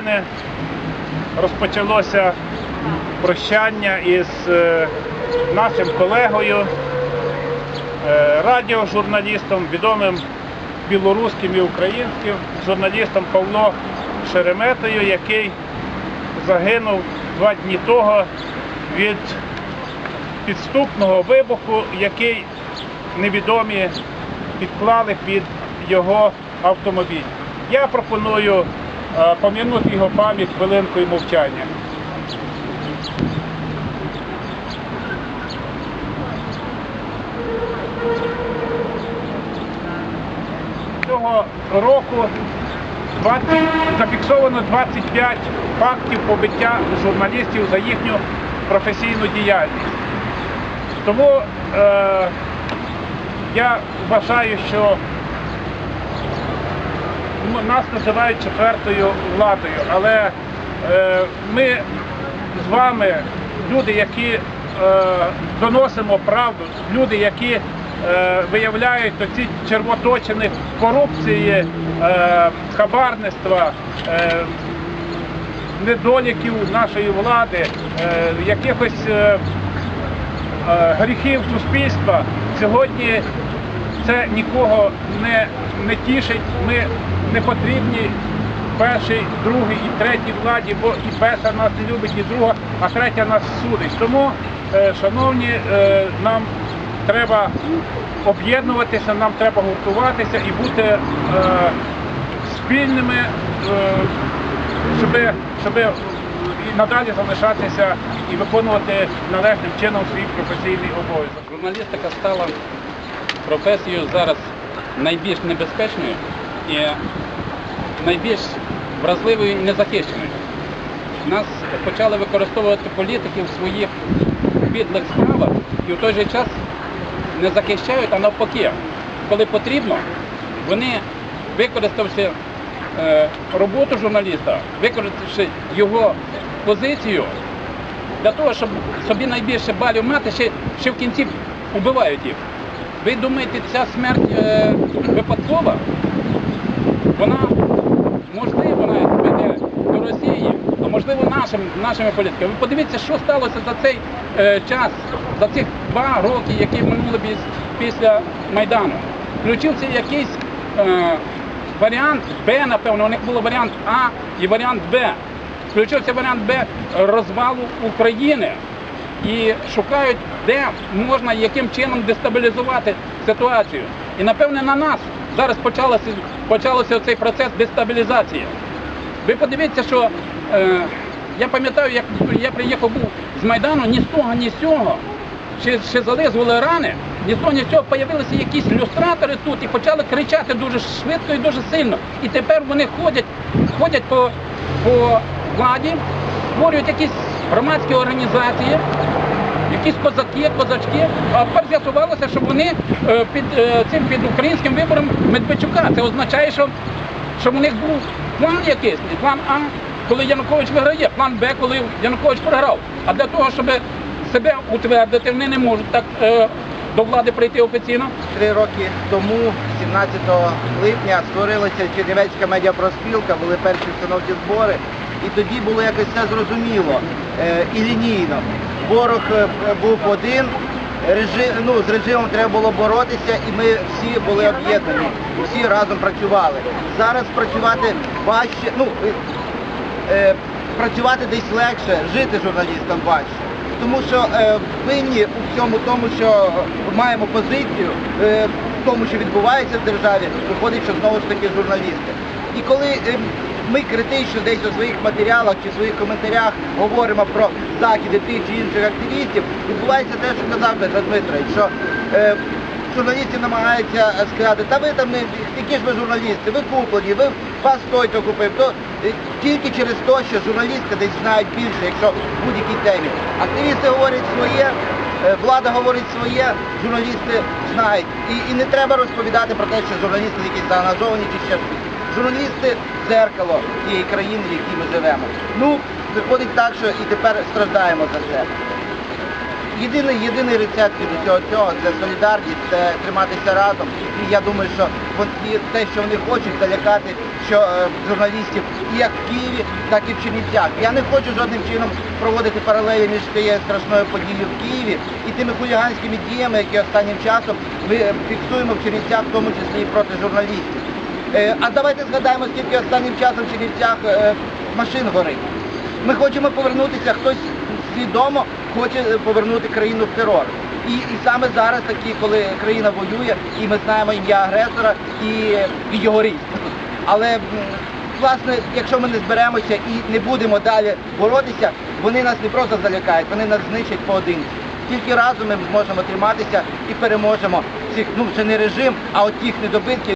обставини розпочалося прощання із е, нашим колегою, е, радіожурналістом, відомим білоруським і українським журналістом Павло Шереметою, який загинув два дні того від підступного вибуху, який невідомі підклали під його автомобіль. Я пропоную пом'янути його пам'ять хвилинкою мовчання. Цього року 20, зафіксовано 25 фактів побиття журналістів за їхню професійну діяльність. Тому е, я вважаю, що нас називають четвертою владою, але е, ми з вами, люди, які е, доносимо правду, люди, які е, виявляють оці червоточини корупції, хабарництва, недоліків нашої влади, якихось гріхів суспільства, сьогодні це нікого не, тішить. Не потрібні першій, другій і третій владі, бо і перша нас не любить, і друга, а третя нас судить. Тому, е, шановні, е, нам треба об'єднуватися, нам треба гуртуватися і бути е, спільними, щоб, щоб і надалі залишатися і виконувати належним чином свій професійний обов'язок. Журналістика стала професією зараз найбільш небезпечною і найбільш вразливою і незахищеною. Нас почали використовувати політики в своїх підлих справах і в той же час не захищають, а навпаки, коли потрібно, вони, використавши е, роботу журналіста, використавши його позицію, для того, щоб собі найбільше балів мати, ще, ще в кінці вбивають їх. Ви думаєте, ця смерть е, випадкова? Вона нашим, нашими політиками. Ви подивіться, що сталося за цей е, час, за цих два роки, які минули піс- після Майдану. Включився якийсь е, варіант Б, напевно, у них був варіант А і варіант Б. Включився варіант Б розвалу України і шукають, де можна яким чином дестабілізувати ситуацію. І напевне на нас зараз почалося, почався цей процес дестабілізації. Ви подивіться, що е, я пам'ятаю, як я приїхав був з Майдану, ні з того, ні з цього. Ще, ще зализували рани, ні з того, ні з цього появилися якісь люстратори тут і почали кричати дуже швидко і дуже сильно. І тепер вони ходять, ходять по, по владі, створюють якісь громадські організації, якісь козаки, козачки. А тепер з'ясувалося, що вони е, під е, цим під українським вибором Медведчука. Це означає, що, що в них був план якийсь, план А, коли Янукович виграє, план Б, коли Янукович програв. А для того, щоб себе утвердити, вони не можуть так е, до влади прийти офіційно. Три роки тому, 17 липня, створилася Чернівецька медіапроспілка, були перші установчі збори, і тоді було якось все зрозуміло е, і лінійно. Ворог е, був один, режим, ну, з режимом треба було боротися, і ми всі були об'єднані, всі разом працювали. Зараз працювати важче, ну, е, працювати десь легше, жити журналістам важче. Тому що е, винні у всьому тому, що маємо позицію, е, в тому, що відбувається в державі, виходить, що знову ж таки журналісти. І коли е, ми критично десь у своїх матеріалах чи своїх коментарях говоримо про закиди тих чи інших активістів, відбувається те, що казав Петро Дмитрович, що е, журналісти намагаються е, сказати, та ви там не які ж ви журналісти, ви куплені, ви вас той то купив. То е, тільки через те, що журналісти десь знають більше, якщо в будь-якій темі. Активісти говорять своє, е, влада говорить своє, журналісти знають. І, і не треба розповідати про те, що журналісти якісь заангажовані чи ще щось. Журналісти дзеркало тієї країни, в якій ми живемо. Ну, виходить так, що і тепер страждаємо за це. Єдиний, єдиний рецепт від усього цього це солідарність, це триматися разом. І я думаю, що те, що вони хочуть залякати, що е, журналістів як в Києві, так і в Чернівцях. Я не хочу жодним чином проводити паралелі між тією страшною подією в Києві і тими хуліганськими діями, які останнім часом ми е, фіксуємо в Чернівцях, в тому числі і проти журналістів. Е, А давайте згадаємо, скільки останнім часом в Чернівцях машин горить. Ми хочемо повернутися, хтось свідомо хоче повернути країну в терор. І, і саме зараз такі, коли країна воює, і ми знаємо ім'я агресора і, і його ріст. Але власне, якщо ми не зберемося і не будемо далі боротися, вони нас не просто залякають, вони нас знищать поодинці. Тільки разом ми зможемо триматися і переможемо цих, ну вже не режим, а от тих недобитків.